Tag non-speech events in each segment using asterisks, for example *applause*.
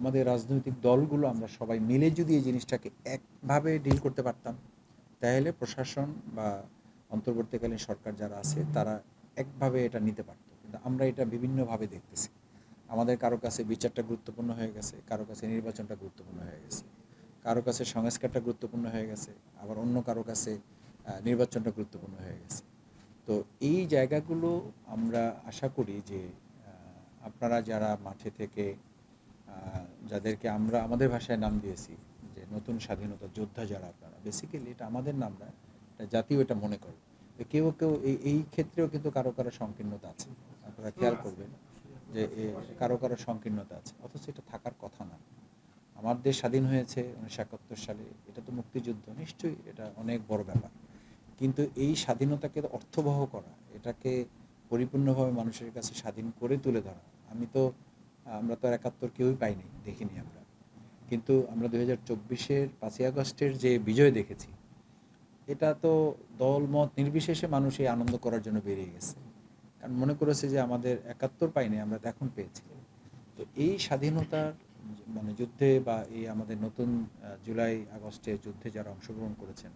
আমাদের রাজনৈতিক দলগুলো আমরা সবাই মিলে যদি এই জিনিসটাকে একভাবে ডিল করতে পারতাম, তাহলে প্রশাসন বা অন্তর্বর্তীকালীন সরকার যারা আছে, তারা একভাবে এটা নিতে পারত। কিন্তু আমরা এটা বিভিন্নভাবে দেখতেছি। আমাদের কারও কাছে বিচারটা গুরুত্বপূর্ণ হয়ে গেছে, কারও কাছে নির্বাচনটা গুরুত্বপূর্ণ হয়ে গেছে। কারও কাছে সংস্কারটা গুরুত্বপূর্ণ হয়ে গেছে, আবার অন্য কারও কাছে নির্বাচনটা গুরুত্বপূর্ণ হয়ে গেছে। তো এই জায়গাগুলো আমরা আশা করি যে আপনারা যারা মাঠে থেকে যাদেরকে আমরা আমাদের ভাষায় নাম দিয়েছি, যে নতুন স্বাধীনতা যোদ্ধা যারা আপনারা বেসিক্যালি এটা আমাদের নাম না, এটা জাতীয় এটা মনে করে। তো কেউ কেউ এই এই ক্ষেত্রেও কিন্তু কারও কারও সংকীর্ণতা আছে। আপনারা খেয়াল করবেন যে কারও কারও সংকীর্ণতা আছে, অথচ এটা থাকার কথা না। আমার দেশ স্বাধীন হয়েছে উনিশশো একাত্তর সালে, এটা তো মুক্তিযুদ্ধ, নিশ্চয়ই এটা অনেক বড় ব্যাপার। কিন্তু এই স্বাধীনতাকে অর্থবহ করা, এটাকে পরিপূর্ণভাবে মানুষের কাছে স্বাধীন করে তুলে ধরা, আমি তো আমরা তো আর একাত্তর কেউই পাইনি, দেখিনি আমরা। কিন্তু আমরা দুই হাজার চব্বিশের পাঁচই আগস্টের যে বিজয় দেখেছি, এটা তো দল মত নির্বিশেষে মানুষ এই আনন্দ করার জন্য বেরিয়ে গেছে। কারণ মনে করেছে যে আমাদের একাত্তর পাইনি, আমরা এখন পেয়েছি। তো এই স্বাধীনতার মানে যুদ্ধে বা এই আমাদের নতুন জুলাই আগস্টে যুদ্ধে যারা অংশগ্রহণ করেছেন,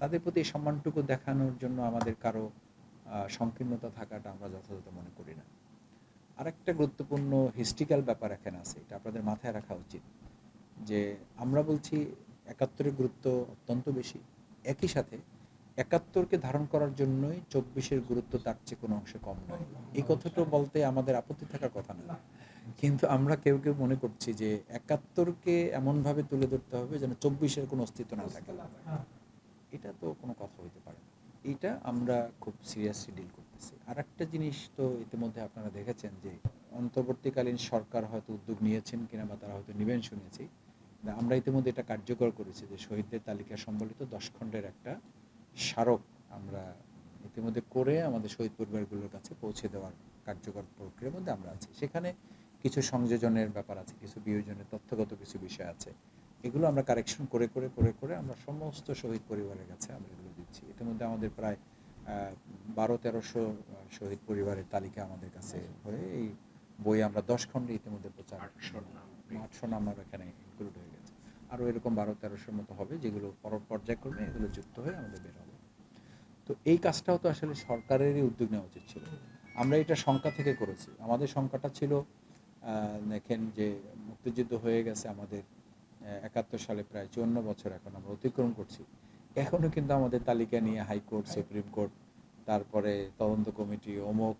তাদের প্রতি সম্মানটুকু দেখানোর জন্য আমাদের কারও সংকীর্ণতা থাকাটা আমরা যথাযথ মনে করি না। আরেকটা গুরুত্বপূর্ণ হিস্ট্রিক্যাল ব্যাপার এখানে আছে, এটা আপনাদের মাথায় রাখা উচিত। যে আমরা বলছি একাত্তরের গুরুত্ব অত্যন্ত বেশি। একই সাথে একাত্তরকে ধারণ করার জন্যই চব্বিশের গুরুত্ব তার চেয়ে কোনো অংশে কম নয়। এই কথাটা বলতে আমাদের আপত্তি থাকার কথা না। কিন্তু আমরা কেউ কেউ মনে করছি যে একাত্তরকে এমনভাবে তুলে ধরতে হবে যেন চব্বিশের কোনো অস্তিত্ব না থাকে। এটা তো কোনো কথা হইতে পারে এটা আমরা খুব সিরিয়াসলি ডিল করতেছি আর একটা জিনিস তো ইতিমধ্যে আপনারা দেখেছেন যে, অন্তর্বর্তীকালীন সরকার হয়তো উদ্যোগ নিয়েছেন কিনা বা তারা হয়তো নিবেন শুনেছি। আমরা ইতিমধ্যে এটা কার্যকর করেছি যে, শহীদদের তালিকা সম্বলিত দশ খণ্ডের একটা স্মারক আমরা ইতিমধ্যে করে আমাদের শহীদ পরিবারগুলোর কাছে পৌঁছে দেওয়ার কার্যকর প্রক্রিয়ার মধ্যে আমরা আছি। সেখানে কিছু সংযোজনের ব্যাপার আছে, কিছু বিয়োজনের তথ্যগত কিছু বিষয় আছে। এগুলো আমরা কারেকশন করে করে করে করে আমরা সমস্ত শহীদ পরিবারের কাছে আমরা এগুলো দিচ্ছি। ইতিমধ্যে আমাদের প্রায় বারো তেরোশো শহীদ পরিবারের তালিকা আমাদের কাছে হয়ে এই বই আমরা দশ খণ্ডে ইতিমধ্যে প্রচার আটশো নাম্বার এখানে ইনক্লুড হয়ে গেছে। আরও এরকম বারো তেরোশোর মতো হবে যেগুলো পর পর্যায়ক্রমে এগুলো যুক্ত হয়ে আমাদের বের হবে। তো এই কাজটাও তো আসলে সরকারেরই উদ্যোগ নেওয়া উচিত ছিল। আমরা এটা শঙ্কা থেকে করেছি। আমাদের শঙ্কাটা ছিল আহ, দেখেন যে মুক্তিযুদ্ধ হয়ে গেছে আমাদের একাত্তর সালে প্রায় চুয়ান্ন বছর এখন আমরা অতিক্রম করছি। এখনও কিন্তু আমাদের তালিকা নিয়ে হাইকোর্ট সুপ্রিম কোর্ট তারপরে তদন্ত কমিটি অমুক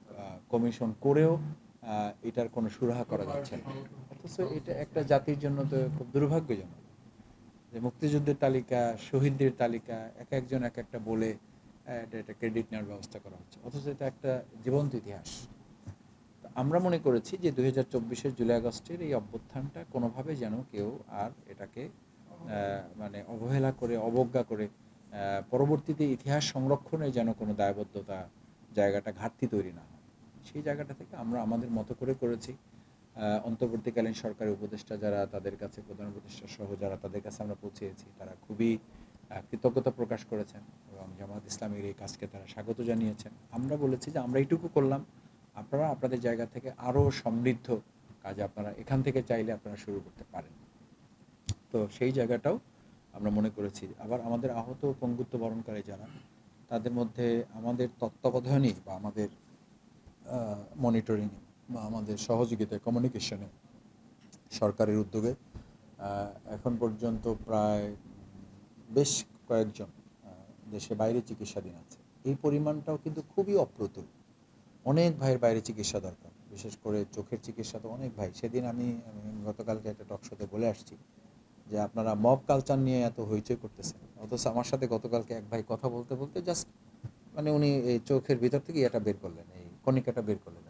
কমিশন করেও এটার কোনো সুরাহা করা যাচ্ছে না। অথচ এটা একটা জাতির জন্য তো খুব দুর্ভাগ্যজনক। যে মুক্তিযুদ্ধের তালিকা শহীদদের তালিকা এক একজন এক একটা বলে এটা একটা ক্রেডিট নেওয়ার ব্যবস্থা করা হচ্ছে। অথচ এটা একটা জীবন্ত ইতিহাস। আমরা মনে করেছি যে দুই হাজার চব্বিশের জুলাই আগস্টের এই অভ্যুত্থানটা কোনোভাবে যেন কেউ আর এটাকে আহ, মানে অবহেলা করে অবজ্ঞা করে পরবর্তীতে ইতিহাস সংরক্ষণে যেন কোনো দায়বদ্ধতা জায়গাটা ঘাটতি তৈরি না হয়। সেই জায়গাটা থেকে আমরা আমাদের মতো করে করেছি। অন্তর্বর্তীকালীন সরকারি উপদেষ্টা যারা, তাদের কাছে, প্রধান উপদেষ্টা সহ যারা, তাদের কাছে আমরা পৌঁছেছি। তারা খুবই কৃতজ্ঞতা প্রকাশ করেছেন এবং জামাত ইসলামের এই কাজকে তারা স্বাগত জানিয়েছেন। আমরা বলেছি যে আমরা এইটুকু করলাম। আপনারা আপনাদের জায়গা থেকে আরও সমৃদ্ধ কাজ আপনারা এখান থেকে চাইলে আপনারা শুরু করতে পারেন। তো সেই জায়গাটাও আমরা মনে করেছি। আবার আমাদের আহত পঙ্গুত্ব বরণকারী যারা, তাদের মধ্যে আমাদের তত্ত্বাবধানই বা আমাদের মনিটরিংয়ে বা আমাদের সহযোগিতায় কমিউনিকেশনে সরকারের উদ্যোগে এখন পর্যন্ত প্রায় বেশ কয়েকজন দেশে বাইরে চিকিৎসাধীন আছে। এই পরিমাণটাও কিন্তু খুবই অপ্রতুল। অনেক ভাইয়ের বাইরে চিকিৎসা দরকার। বিশেষ করে চোখের চিকিৎসা তো অনেক ভাই। সেদিন আমি গতকালকে একটা টকশোতে বলে আসছি। যে আপনারা মব কালচার নিয়ে এত হইচই করতেছেন। অথচ আমার সাথে গতকালকে এক ভাই কথা বলতে বলতে জাস্ট মানে উনি এই চোখের ভিতর থেকে এটা বের করলেন, এই কণিকাটা বের করলেন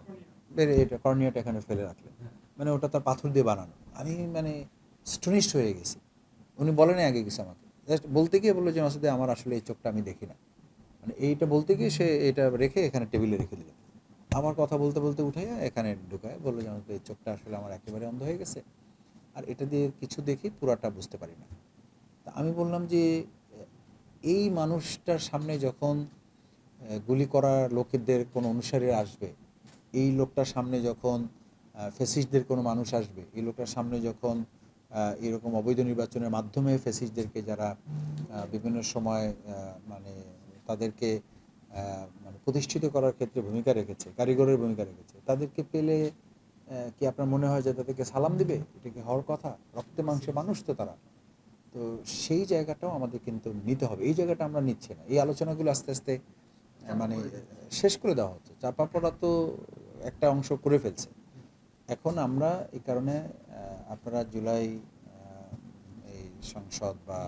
বের এটা কর্নিয়াটা এখানে ফেলে রাখলেন। মানে ওটা তার পাথর দিয়ে বানানো। আমি মানে স্টনিস্ট হয়ে গেছি। উনি বলেন আগে গেছে আমাকে। জাস্ট বলতে গিয়ে বলল যে, মাসুদে, আমার আসলে এই চোখটা আমি দেখি না। মানে এইটা বলতে গিয়ে সে এটা রেখে এখানে টেবিলে রেখে দিল। আমার কথা বলতে বলতে উঠে এখানে ঢুকায় বলল যে আমাকে এই চোখটা আসলে আমার একেবারে অন্ধ হয়ে গেছে। আর এটা দিয়ে কিছু দেখি পুরাটা বুঝতে পারি না। তা আমি বললাম যে, এই মানুষটার সামনে যখন গুলি করা লোকেদের কোনো অনুসারী আসবে, এই লোকটার সামনে যখন ফেসিস্টদের কোনো মানুষ আসবে, এই লোকটার সামনে যখন এরকম অবৈধ নির্বাচনের মাধ্যমে ফেসিস্টদেরকে যারা বিভিন্ন সময় মানে তাদেরকে মানে প্রতিষ্ঠিত করার ক্ষেত্রে ভূমিকা রেখেছে, কারিগরের ভূমিকা রেখেছে, তাদেরকে পেলে কি আপনার মনে হয় যে তাদেরকে সালাম দিবে? এটা কি হওয়ার কথা? রক্তে মাংসে মানুষ তো তারা। তো সেই জায়গাটাও আমাদের কিন্তু নিতে হবে। এই জায়গাটা আমরা নিচ্ছি না। এই আলোচনাগুলো আস্তে আস্তে মানে শেষ করে দেওয়া হচ্ছে। চাপা পড়া তো একটা অংশ করে ফেলছে। এখন আমরা এই কারণে আপনারা জুলাই এই সংসদ বা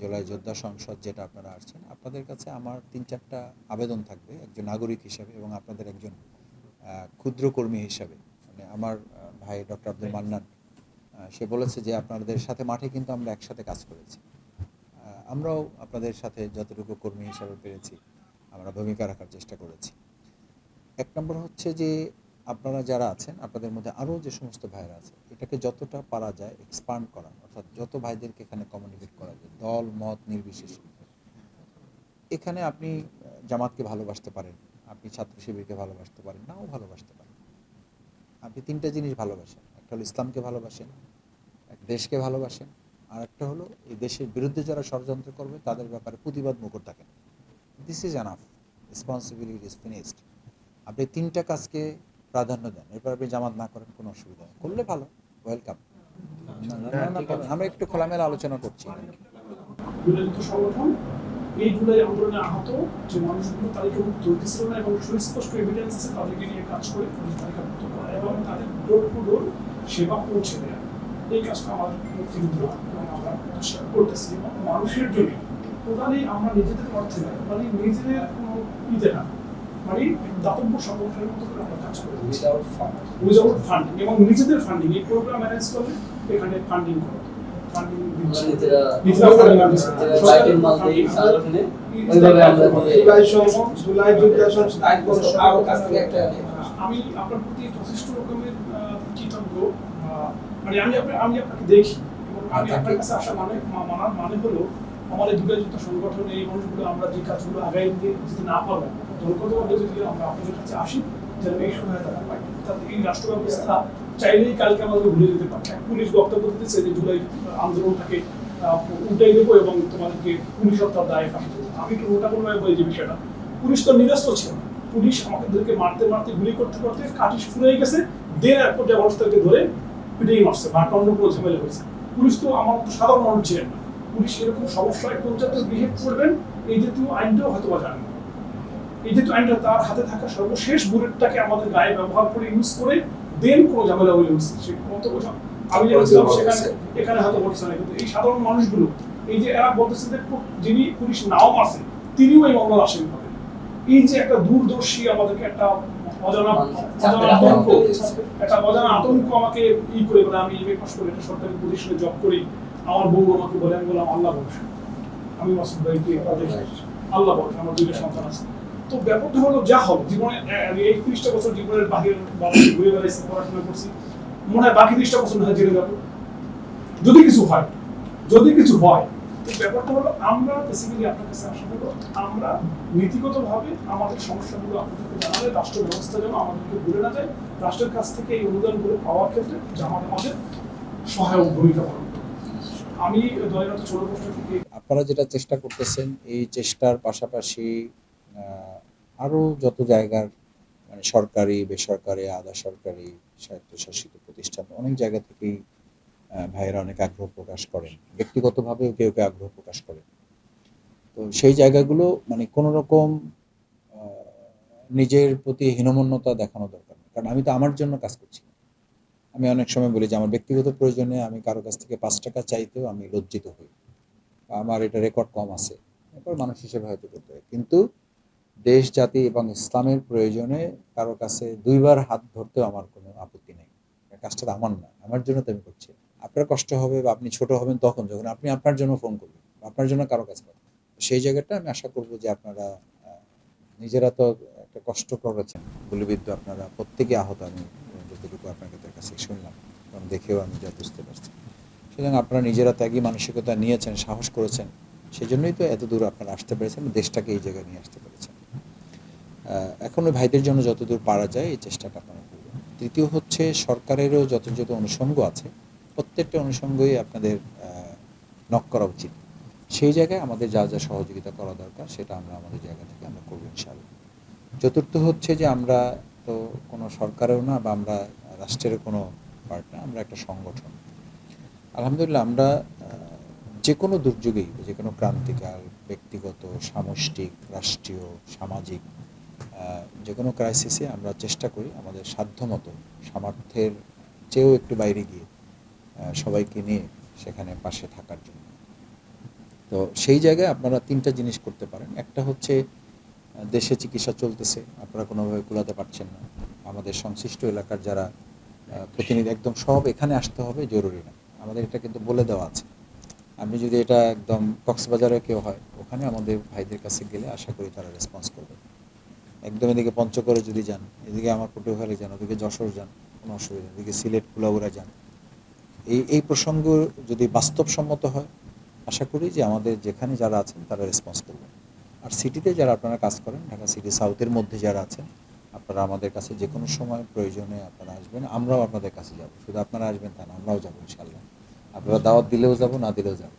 জুলাই যোদ্ধা সংসদ। যেটা আপনারা আসছেন আপনাদের কাছে আমার তিন চারটা আবেদন থাকবে একজন নাগরিক হিসাবে এবং আপনাদের একজন ক্ষুদ্র কর্মী হিসাবে। মানে আমার ভাই ডক্টর আব্দুল মান্নান সে বলেছে যে আপনাদের সাথে মাঠে কিন্তু আমরা একসাথে কাজ করেছি। আমরাও আপনাদের সাথে যতটুকু কর্মী হিসাবে পেরেছি আমরা ভূমিকা রাখার চেষ্টা করেছি। এক নম্বর হচ্ছে যে আপনারা যারা আছেন আপনাদের মধ্যে আরও যে সমস্ত ভাইরা আছে এটাকে যতটা পারা যায় এক্সপান্ড করা অর্থাৎ যত ভাইদেরকে এখানে কমিউনিকেট করা যায় দল মত নির্বিশেষে। এখানে আপনি জামাতকে ভালোবাসতে পারেন আপনি ছাত্র শিবিরকে ভালোবাসতে পারেন নাও ভালোবাসতে পারেন। আপনি তিনটা জিনিস ভালোবাসেন। একটা হলো ইসলামকে ভালোবাসেন, এক দেশকে ভালোবাসেন, আর একটা হলো এই দেশের বিরুদ্ধে যারা ষড়যন্ত্র করবে, তাদের ব্যাপারে প্রতিবাদ মুখর থাকেন। This is enough responsibility is finished আপনি তিনটা কাজকে প্রাধান্য দেন। এরপর আপনি জামাত না করেন, কোনো অসুবিধা নেই। করলে ভালো। ওয়েলকাম আমরা একটু খোলামেলা আলোচনা করছি। আহত যে মানুষগুলো তালিকাভুক্ত হইতেছিল না এবং সুস্পষ্ট এভিডেন্স আছে, তাদেরকে নিয়ে কাজ করে তালিকাভুক্ত ডোর সেবা পৌঁছে দেওয়া এই কাজটা আমাদের মুক্তিযুদ্ধ আমরা করতেছি এবং মানুষের জন্য টোটালি আমরা নিজেদের অর্থে না মানে নিজেদের কোনো ইতে না। মানে দাতব্য সংগঠনের মতো করে আমরা কাজ করে। উইদাউট ফান্ড উইদাউট ফান্ডিং এবং নিজেদের ফান্ডিং এই প্রোগ্রাম অ্যারেঞ্জ করে এখানে ফান্ডিং করা ফান্ডিং নিজেরা সংগঠনে আমি আপনার প্রতি যথেষ্ট রকমের মানে আমি আমি আপনাকে দেখি। এবং আমি আপনার কাছে আসা মানে মানার মানে হলো আমাদের যুগাযুক্ত সংগঠন এই মানুষগুলো আমরা যে কাজগুলো যেতে না পারব দলগতভাবে যদি আমরা আপনাদের কাছে আসি এই পাই তাতে এই রাষ্ট্র ব্যবস্থা চাইলেই কালকে আমাদের ভুলে যেতে পারে। পুলিশ বক্তব্য দিতেছে যে জুলাই আন্দোলনটাকে উল্টাই দেবো এবং তোমাদেরকে পুলিশ হত্যার দায় ফাঁসি দেবো। আমি একটু ওটা কোনো বলি যে বিষয়টা। পুলিশ তো নিরস্ত ছিল। পুলিশ আমাদেরকে মারতে মারতে গুলি করতে করতে কাটিস ফুরে গেছে। দেড় এক পর্যায়ে মানুষদেরকে ধরে পিটিয়ে মারছে বা অন্য কোনো ঝামেলা হয়েছে। পুলিশ তো আমার মতো সাধারণ মানুষ ছিলেন না। পুলিশ এরকম সমস্যায় পর্যাপ্ত বিহেভ করবেন এই জাতীয় আইনটাও হয়তো বা জানেন। এই জাতীয় আইনটা তার হাতে থাকা সর্বশেষ বুলেটটাকে আমাদের গায়ে ব্যবহার করে ইউজ করে দেন কোনো ঝামেলা হয়ে হচ্ছে সে কত বছর আমি যেছিলাম সেখানে এখানে হয়তো ঘটছে না কিন্তু এই সাধারণ মানুষগুলো এই যে এরা বলতেছে যে যিনি পুলিশ নাও মারছে তিনিও এই মামলার আসামি হবেন। এই যে একটা দূরদর্শী আমাদেরকে একটা অজানা অজানা আতঙ্ক একটা অজানা আতঙ্ক আমাকে ই করে বলে আমি এমএ পাস করে একটা সরকারি প্রতিষ্ঠানে জব করি আমার বউ আমাকে বলে আমি বললাম আল্লাহ আমি মাসুদ ভাইকে আল্লাহ আমার দুইটা সন্তান আছে। তো ব্যাপারটা হলো যা হবে জীবনে এই ত্রিশটা বছর জীবনের বাহির ঘুরে বেড়াইছি পড়াশোনা করছি মনে হয় বাকি ত্রিশটা বছর না জেলে যাব। যদি কিছু হয় যদি কিছু হয় ব্যাপারটা হলো আমরা বেসিক্যালি আপনার কাছে আমরা নীতিগতভাবে আমাদের সমস্যাগুলো আপনাদেরকে জানালে রাষ্ট্র ব্যবস্থা যেন আমাদেরকে ভুলে না যায় রাষ্ট্রের কাছ থেকে এই অনুদানগুলো পাওয়ার ক্ষেত্রে জামাত আমাদের সহায়ক ভূমিকা পালন আমি ছোট প্রশ্ন থেকে আপনারা যেটা চেষ্টা করতেছেন এই চেষ্টার পাশাপাশি আহ, আরও যত জায়গার মানে সরকারি বেসরকারি আধা সরকারি স্বায়ত্তশাসিত প্রতিষ্ঠান অনেক জায়গা থেকেই ভাইয়েরা অনেক আগ্রহ প্রকাশ করেন। ব্যক্তিগতভাবেও কেউ কেউ আগ্রহ প্রকাশ করেন। তো সেই জায়গাগুলো মানে কোনো রকম নিজের প্রতি হীনমন্যতা দেখানো দরকার কারণ আমি তো আমার জন্য কাজ করছি। আমি অনেক সময় বলি যে, আমার ব্যক্তিগত প্রয়োজনে আমি কারও কাছ থেকে পাঁচ টাকা চাইতেও আমি লজ্জিত হই। আমার এটা রেকর্ড কম আছে। এরপর মানুষ হিসেবে হয়তো করতে হয় কিন্তু দেশ, জাতি এবং ইসলামের প্রয়োজনে কারও কাছে দুইবার হাত ধরতেও আমার কোনো আপত্তি নেই। কাজটা আমার না। আমার জন্য তো আমি করছি। আপনার কষ্ট হবে বা আপনি ছোট হবেন তখন যখন আপনি আপনার জন্য ফোন করবেন, আপনার জন্য কারও কাছে সেই জায়গাটা আমি আশা করব যে আপনারা নিজেরা তো একটা কষ্ট করেছেন। গুলিবিদ্ধ আপনারা, প্রত্যেকে আহত আমি যতটুকু আপনাদের কাছে শুনলাম, কারণ দেখেও আমি যা বুঝতে পারছি। সুতরাং আপনারা নিজেরা ত্যাগী, মানসিকতা নিয়েছেন, সাহস করেছেন সেই জন্যই তো এত দূর আপনারা আসতে পেরেছেন, দেশটাকে এই জায়গায় নিয়ে আসতে পেরেছেন। এখন ওই ভাইদের জন্য যতদূর পারা যায়, এই চেষ্টাটা আপনারা করবেন। তৃতীয় হচ্ছে সরকারেরও যত অনুষঙ্গ আছে। প্রত্যেকটা অনুষঙ্গই আপনাদের নক করা উচিত। সেই জায়গায় আমাদের যা যা সহযোগিতা করা দরকার, সেটা আমরা আমাদের জায়গা থেকে আমরা করব ইনশাআল্লাহ। চতুর্থ হচ্ছে যে আমরা তো কোনো সরকারেও না বা আমরা রাষ্ট্রের কোনো পার্ট না আমরা একটা সংগঠন। আলহামদুলিল্লাহ আমরা যে কোনো দুর্যোগেই, যে কোনো ক্রান্তিকাল, ব্যক্তিগত, সামষ্টিক, রাষ্ট্রীয়, সামাজিক যে কোনো ক্রাইসিসে আমরা চেষ্টা করি আমাদের সাধ্যমতো, সামর্থ্যের চেয়েও একটু বাইরে গিয়ে সবাইকে নিয়ে সেখানে পাশে থাকার জন্য। তো সেই জায়গায় আপনারা তিনটা জিনিস করতে পারেন। একটা হচ্ছে দেশে চিকিৎসা চলতেছে, আপনারা কোনোভাবে কুলাতে পারছেন না। আমাদের সংশ্লিষ্ট এলাকার যারা প্রতিনিধি, একদম সব এখানে আসতে হবে, জরুরি না। আমাদের এটা কিন্তু বলে দেওয়া আছে। আপনি যদি এটা একদম কক্সবাজারে কেউ হয়, ওখানে আমাদের ভাইদের কাছে গেলে আশা করি তারা রেসপন্স করবে। একদম এদিকে পঞ্চগড়ে যদি যান, এদিকে আমার পটুয়াখালী যান, ওদিকে যশোর যান, কোনো অসুবিধা। এদিকে সিলেট, কুলাউড়া যান এই এই প্রসঙ্গ যদি বাস্তবসম্মত হয়, আশা করি যে আমাদের যেখানে যারা আছেন তারা রেসপন্স করবেন। আর সিটিতে যারা আপনারা কাজ করেন, ঢাকা সিটি সাউথের মধ্যে যারা আছেন, আপনারা আমাদের কাছে যে কোনো সময় প্রয়োজনে আপনারা আসবেন, আমরাও আপনাদের কাছে যাব। শুধু আপনারা আসবেন তা না, আমরাও যাব ইনশাল্লাহ আপনারা দাওয়াত দিলেও যাব, না দিলেও যাব।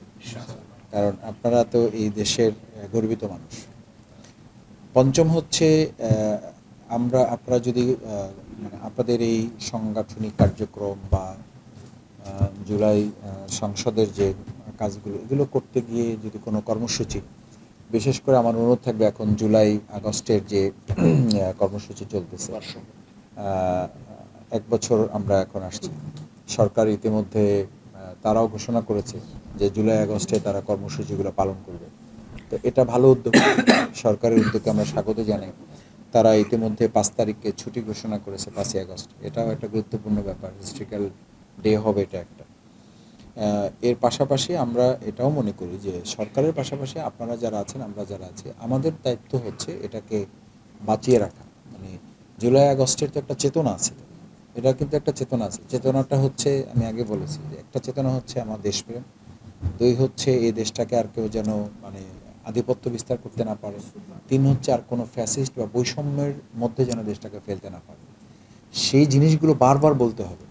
কারণ আপনারা তো এই দেশের গর্বিত মানুষ। পঞ্চম হচ্ছে আমরা, আপনারা যদি মানে আপনাদের এই সাংগঠনিক কার্যক্রম বা জুলাই সংসদের যে কাজগুলো এগুলো করতে গিয়ে যদি কোনো কর্মসূচি বিশেষ করে আমার অনুরোধ থাকবে এখন জুলাই আগস্টের যে *clears throat* কর্মসূচি চলতেছে এক বছর আমরা এখন আসছি। সরকার ইতিমধ্যে তারাও ঘোষণা করেছে যে জুলাই আগস্টে তারা কর্মসূচিগুলো পালন করবে। তো এটা ভালো উদ্যোগ। সরকারের উদ্যোগকে আমরা স্বাগত জানাই। তারা ইতিমধ্যে পাঁচ তারিখকে ছুটি ঘোষণা করেছে পাঁচই আগস্ট। এটাও একটা গুরুত্বপূর্ণ ব্যাপার। হিস্ট্রিক্যাল ডে হবে এটা একটা। এর পাশাপাশি আমরা এটাও মনে করি যে সরকারের পাশাপাশি আপনারা যারা আছেন, আমরা যারা আছি, আমাদের দায়িত্ব হচ্ছে এটাকে বাঁচিয়ে রাখা। মানে জুলাই, আগস্টের তো একটা চেতনা আছে। এটা কিন্তু একটা চেতনা আছে। চেতনাটা হচ্ছে, আমি আগে বলেছি যে একটা চেতনা হচ্ছে আমার দেশপ্রেম। দুই হচ্ছে এই দেশটাকে আর কেউ যেন মানে আধিপত্য বিস্তার করতে না পারে। তিন হচ্ছে আর কোনো ফ্যাসিস্ট বা বৈষম্যের মধ্যে যেন দেশটাকে ফেলতে না পারে। সেই জিনিসগুলো বারবার বলতে হবে।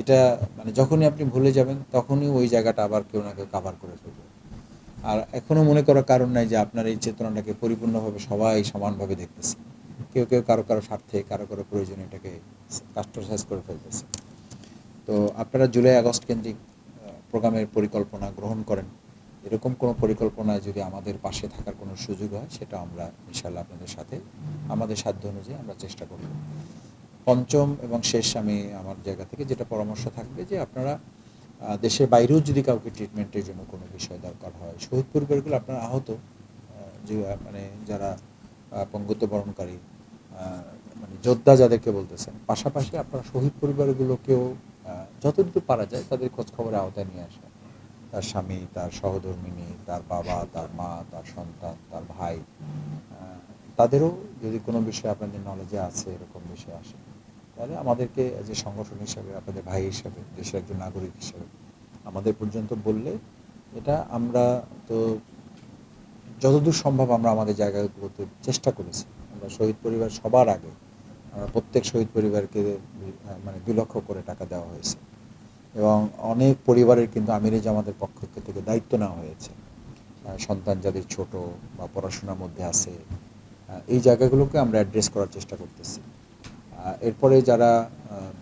এটা মানে যখনই আপনি ভুলে যাবেন, তখনই ওই জায়গাটা আবার কেউ না কেউ কাভার করে ফেলবে। আর এখনও মনে করার কারণ নাই যে আপনার এই চেতনাটাকে পরিপূর্ণভাবে সবাই সমানভাবে দেখতেছে। কেউ কেউ কারও কারও স্বার্থে, কারও কারও প্রয়োজনে এটাকে কাস্টমাইজ করে ফেলতেছে। তো আপনারা জুলাই আগস্ট কেন্দ্রিক প্রোগ্রামের পরিকল্পনা গ্রহণ করেন। এরকম কোনো পরিকল্পনায় যদি আমাদের পাশে থাকার কোনো সুযোগ হয়, সেটা আমরা ইনশাল্লাহ আপনাদের সাথে, আমাদের সাধ্য অনুযায়ী আমরা চেষ্টা করব। পঞ্চম এবং শেষ আমি আমার জায়গা থেকে যেটা পরামর্শ থাকবে যে আপনারা দেশের বাইরেও যদি কাউকে ট্রিটমেন্টের জন্য কোনো বিষয় দরকার হয় শহীদ পরিবারগুলো আপনারা আহত যে মানে যারা পঙ্গুত্ব বরণকারী মানে যোদ্ধা যাদেরকে বলতেছেন, পাশাপাশি আপনারা শহীদ পরিবারগুলোকেও যতটুকু পারা যায় তাদের খোঁজ খবরের আওতায় নিয়ে আসা তার স্বামী, তার সহধর্মিনী, তার বাবা, তার মা, তার সন্তান, তার ভাই তাদেরও যদি কোনো বিষয় আপনাদের নলেজে আছে, এরকম বিষয় আসে তাহলে আমাদেরকে যে সংগঠন হিসাবে, আপনাদের ভাই হিসাবে, দেশের একজন নাগরিক হিসাবে আমাদের পর্যন্ত বললে, এটা আমরা তো যতদূর সম্ভব আমরা আমাদের জায়গাগুলোতে চেষ্টা করেছি। আমরা শহীদ পরিবার সবার আগে, আমরা প্রত্যেক শহীদ পরিবারকে মানে দুই লক্ষ করে টাকা দেওয়া হয়েছে। এবং অনেক পরিবারের কিন্তু আমিরে জামাতের পক্ষ থেকে দায়িত্ব নেওয়া হয়েছে। সন্তান যাদের ছোট বা পড়াশোনার মধ্যে আছে এই জায়গাগুলোকে আমরা অ্যাড্রেস করার চেষ্টা করতেছি। এরপরে যারা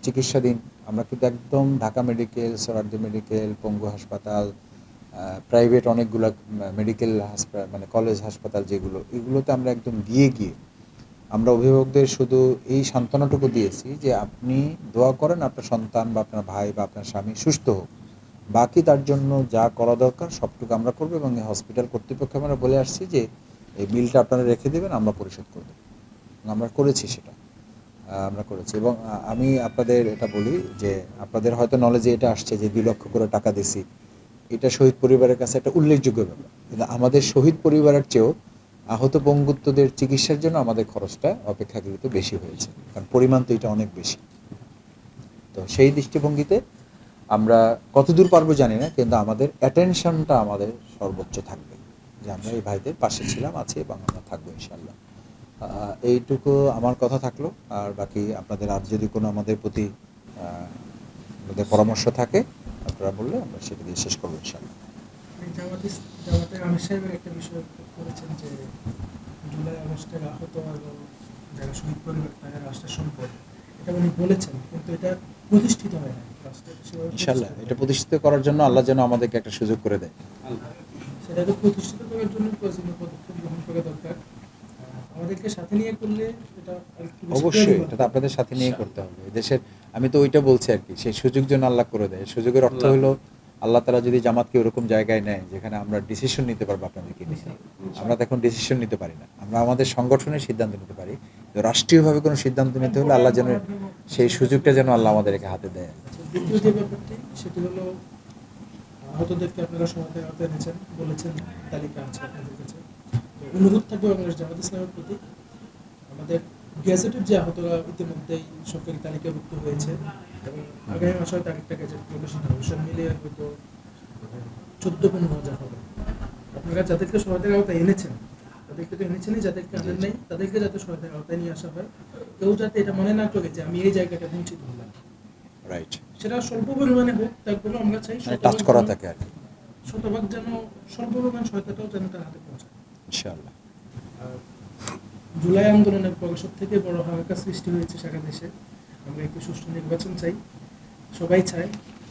চিকিৎসাধীন, আমরা কিন্তু একদম ঢাকা মেডিকেল সরার্দি মেডিকেল, পঙ্গু হাসপাতাল প্রাইভেট অনেকগুলো মেডিকেল হাসপাতাল মানে কলেজ হাসপাতাল যেগুলো, এগুলোতে আমরা একদম গিয়ে গিয়ে, আমরা অভিভাবকদের শুধু এই সান্ত্বনাটুকু দিয়েছি যে আপনি দোয়া করেন আপনার সন্তান বা আপনার ভাই বা আপনার স্বামী সুস্থ হোক। বাকি তার জন্য যা করা দরকার সবটুকু আমরা করব এবং এই হসপিটাল কর্তৃপক্ষকে আমরা বলে আসছি যে এই বিলটা আপনারা রেখে দেবেন, আমরা পরিশোধ করব আমরা করেছি সেটা। আমরা করেছি। এবং আমি আপনাদের এটা বলি যে আপনাদের হয়তো নলেজে এটা আসছে যে দুই লক্ষ করে টাকা দিছি। এটা শহীদ পরিবারের কাছে একটা উল্লেখযোগ্য ব্যাপার। কিন্তু আমাদের শহীদ পরিবারের চেয়েও আহত পঙ্গুত্বদের চিকিৎসার জন্য আমাদের খরচটা অপেক্ষাকৃত বেশি হয়েছে। কারণ পরিমাণ তো এটা অনেক বেশি। তো সেই দৃষ্টিভঙ্গিতে আমরা কতদূর পারব জানি না, কিন্তু আমাদের অ্যাটেনশনটা আমাদের সর্বোচ্চ থাকবে। যে আমরা এই ভাইদের পাশে ছিলাম, আছি এবং আমরা থাকব ইনশাল্লাহ এইটুকু আমার কথা থাকল। আর বাকি আপনাদের আর যদি কোনো আমাদের প্রতি আপনাদের পরামর্শ থাকে আপনারা বললে আমরা সেটা দিয়ে শেষ করব ইনশাআল্লাহ। এই জামাতে জামাতের আমির সাহেবের একটা বিষয় করেছেন যে জুলাই আগস্টের আহত এবং যারা শহীদ পরিবার তাদের রাষ্ট্রের সম্পদ। এটা উনি বলেছেন কিন্তু এটা প্রতিষ্ঠিত হয় না রাষ্ট্রে সেভাবে ইনশাআল্লাহ প্রতিষ্ঠিত এটা প্রতিষ্ঠিত করার জন্য আল্লাহ যেন আমাদেরকে একটা সুযোগ করে দেয়। সেটাকে প্রতিষ্ঠিত করার জন্য প্রয়োজনীয় পদক্ষেপ গ্রহণ করা দরকার। আহ, সাথে নিয়ে করলে এটা অবশ্যই এটা তো আপনাদের সাথে নিয়ে করতে হবে। দেশের আমি তো ওইটা বলছি আর কি সেই সুযোগ যেন আল্লাহ করে দেয়। সুযোগের অর্থ হলো আল্লাহ তারা যদি জামাতকে ওরকম জায়গায় নেয় যেখানে আমরা ডিসিশন নিতে পারব আপনাদেরকে নিয়ে। আমরা তো এখন ডিসিশন নিতে পারি না। আমরা আমাদের সংগঠনের সিদ্ধান্ত নিতে পারি। তো রাষ্ট্রীয়ভাবে কোনো সিদ্ধান্ত নিতে হলে আল্লাহ যেন সেই সুযোগটা যেন আল্লাহ আমাদেরকে হাতে দেয়। আচ্ছা, দ্বিতীয় যে ব্যাপারটি সেটি হলো আহতদেরকে আপনারা আওতায় এনেছেন বলেছেন তালিকা আছে আপনাদের কাছে। অনুরোধ থাকবে বাংলাদেশ জামাত ইসলামের প্রতি। আমাদের গ্যাজেটের যে আহতরা ইতিমধ্যেই সরকারি তালিকাভুক্ত হয়েছে। এবং আগামী মাসে হয়তো আরেকটা গ্যাজেট প্রকাশিত হবে। সব মিলিয়ে হয়তো চোদ্দ পনেরো হাজার হবে। আপনারা যাদেরকে সহায়তার আওতায় এনেছেন তাদেরকে তো এনেছেনই যাদেরকে আনেন নাই তাদেরকে যাতে সহায়তার আওতায় নিয়ে আসা হয়। কেউ যাতে এটা মনে না করে যে আমি এই জায়গাটা বঞ্চিত হলাম। রাইট সেটা স্বল্প পরিমাণে হোক তারপরেও আমরা চাই মানে টাচ করা থাকে আর কি। শতভাগ যেন স্বল্প পরিমাণ সহায়তাটাও যেন তার হাতে পৌঁছায়। ইনশাআল্লাহ। জুলাই আন্দোলনের পর সব থেকে বড় হাহাকার সৃষ্টি হয়েছে সারা দেশে। আমরা একটি সুষ্ঠু নির্বাচন চাই। সবাই চায়,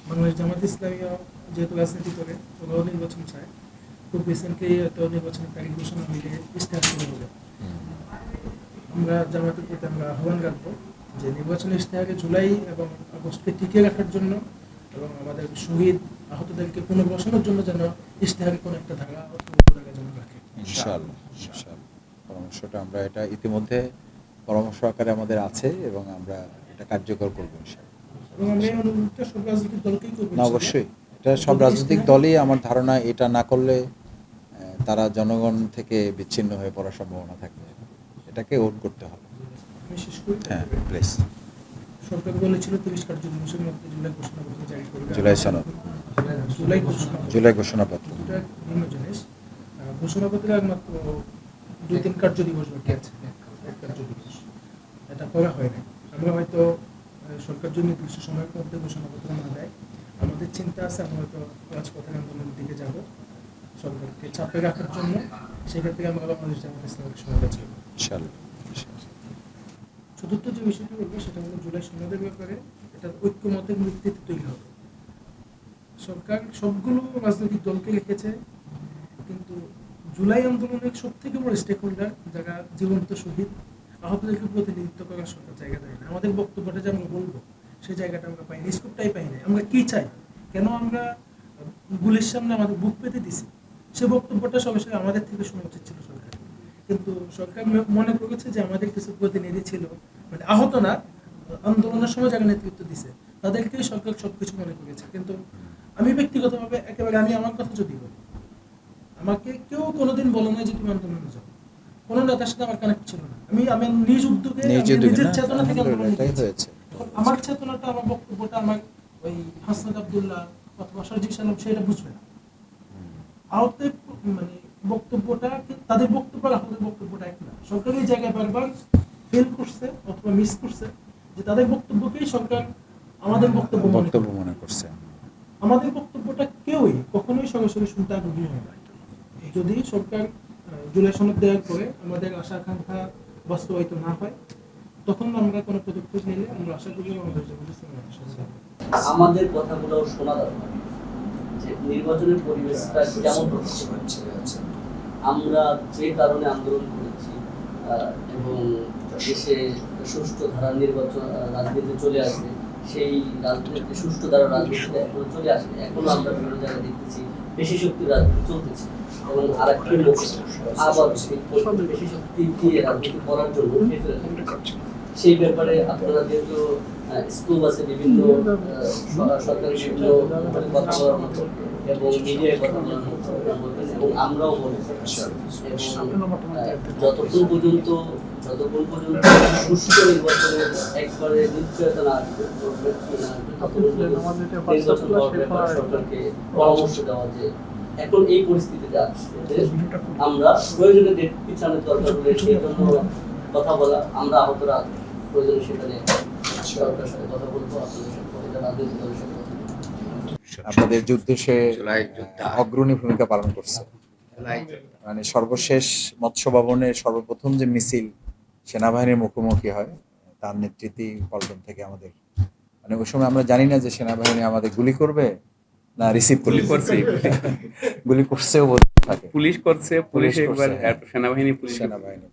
বাংলাদেশ জামাত ইসলামীয় যেহেতু রাজনীতি করে ওরাও নির্বাচন চায়। খুব রিসেন্টলি তো নির্বাচনের তারিখ ঘোষণা হইলে ইস্তেহার শুরু হবে। আমরা জামাতের প্রতি আমরা আহ্বান রাখব যে নির্বাচন ইশতেহারে জুলাই এবং আগস্টকে টিকিয়ে রাখার জন্য এবং আমাদের শহীদ আহতদেরকে পুনর্বাসনের জন্য যেন ইশতেহারে কোনো একটা ধারা অথবা ধারা যেন রাখে ইনশাআল্লাহ ইনশাআল্লাহ। পরামর্শটা আমরা এটা ইতিমধ্যে পরামর্শ আকারে আমাদের আছে এবং আমরা এটা কার্যকর করব ইনশাআল্লাহ। না অবশ্যই। এটা সব রাজনৈতিক দলই আমার ধারণা এটা না করলে তারা জনগণ থেকে বিচ্ছিন্ন হয়ে পড়ার সম্ভাবনা থাকবে এটাকে ওন করতে হবে। হ্যাঁ প্লিজ। সরকার বলেছিল তিরিশ কার্যদিবসের মধ্যে জুলাই ঘোষণাপত্র জারি করবে জুলাই সনদ। ঘোষণা জুলাই ঘোষণাপত্র। ঘোষণাপত্রে আর মাত্র দুই তিন কার্য দিবস বাকি আছে। এক কার্য দিবস। এটা করা হয় না আমরা হয়তো সরকার যদি নির্দিষ্ট সময়ের মধ্যে ঘোষণাপত্র না দেয় আমাদের চিন্তা আছে আমরা হয়তো রাজপথের আন্দোলনের দিকে যাব সরকারকে চাপে রাখার জন্য। সেক্ষেত্রে আমরা বাংলাদেশ জামাত ইসলামের সহায়তা চাইব। চতুর্থ যে বিষয়টি বলব সেটা হলো জুলাই সনদের ব্যাপারে এটা ঐক্যমতের ভিত্তিতে তৈরি হবে। সরকার সবগুলো রাজনৈতিক দলকে রেখেছে কিন্তু জুলাই আন্দোলনের সব থেকে বড় স্টেক হোল্ডার যারা জীবন্ত শহীদ, আহতদেরকে প্রতিনিধিত্ব করার সরকার জায়গা দেয় না। আমাদের বক্তব্যটা যে আমরা বলব সেই জায়গাটা আমরা পাইনি স্কোপটাই পাই না আমরা কি চাই? কেন আমরা গুলির সামনে আমাদের বুক পেতে দিছি? সে বক্তব্যটা সরাসরি আমাদের থেকে শোনা উচিত ছিল সরকার। কিন্তু সরকার মনে করেছে যে আমাদের কিছু প্রতিনিধি ছিল মানে আহত না, আন্দোলনের সময় যারা নেতৃত্ব দিছে, তাদেরকেই সরকার সবকিছু মনে করেছে। কিন্তু আমি ব্যক্তিগতভাবে একেবারে, আমি আমার কথা যদি বলি আমাকে কেউ কোনোদিন বলে না যে তুমি আন্দোলনে যাও। কোনো নেতার সাথে আমার কানেক্ট ছিল না। আমি আমি নিজ উদ্যোগে নিজের চেতনা থেকে। হয়েছে। আমার চেতনাটা আমার বক্তব্যটা আমার ওই হাসনাত আবদুল্লাহ অথবা সরজিৎ সালাম সেটা বুঝবে না। আহতের মানে বক্তব্যটা তাদের বক্তব্য আর আমাদের বক্তব্যটা এক না। সরকার এই জায়গায় বারবার ফেল করছে অথবা মিস করছে যে তাদের বক্তব্যকেই সরকার আমাদের বক্তব্য বক্তব্য মনে করছে। আমাদের বক্তব্যটা কেউই কখনোই সরাসরি শুনতে আগ্রহী হয় না। যদি সরকার জুলাই সনদ দেওয়ার পরে আমাদের আশা আকাঙ্ক্ষা বাস্তবায়িত না হয় তখন আমরা কোনো পদক্ষেপ নিলে আমরা আশা করি আমাদের আমাদের কথাগুলো শোনা দরকার। যে নির্বাচনের পরিবেশটা কেমন আমরা যে কারণে আন্দোলন করেছি এবং দেশে সুষ্ঠু ধারা নির্বাচন আহ, রাজনীতি চলে আসবে সেই রাজনীতি সুষ্ঠু ধারা রাজনীতিতে চলে আসে এখনও আমরা বিভিন্ন জায়গায় দেখতেছি বেশি শক্তির রাজনীতি চলতেছে। এবং আর একটি লোক আবার সেই বেশি শক্তি দিয়ে রাজনীতি করার জন্য সেই ব্যাপারে আপনারা যেহেতু স্কুল আছে বিভিন্ন সরকারি বিভিন্ন কথা বলার মতো এবং মিডিয়ায় কথা বলার মতো এবং আমরাও এবং আহ, যতক্ষণ পর্যন্ত যতক্ষণ পর্যন্ত সুষ্ঠু নির্বাচনের একবারে নিশ্চয়তা না আসবে ব্যক্তি না আসবে, ততক্ষণ পর্যন্ত নির্বাচন সরকারকে পরামর্শ দেওয়া যে এখন এই পরিস্থিতিতে আসছে যে আমরা প্রয়োজনে ডেট পিছানোর দরকার হলে সেই জন্য কথা বলা আমরা আহতরা প্রয়োজনে সেখানে সরকারের সাথে কথা বলব আপনাদের সাথে এটা রাজনৈতিক দলের সাথে আপনাদের যুদ্ধে। সে অগ্রণী ভূমিকা পালন করছে। মানে সর্বশেষ মৎস্য ভবনের সর্বপ্রথম যে মিছিল সেনাবাহিনীর মুখোমুখি হয় তার নেতৃত্বেই পল্টন থেকে আমাদের। মানে ওই সময় আমরা জানি না যে সেনাবাহিনী আমাদের গুলি করবে না রিসিভ গুলি করছে গুলি করছেও থাকে। পুলিশ করছে পুলিশ একবার সেনাবাহিনী পুলিশ। সেনাবাহিনী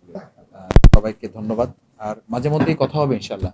সবাইকে ধন্যবাদ। আর মাঝে মধ্যেই কথা হবে ইনশাল্লাহ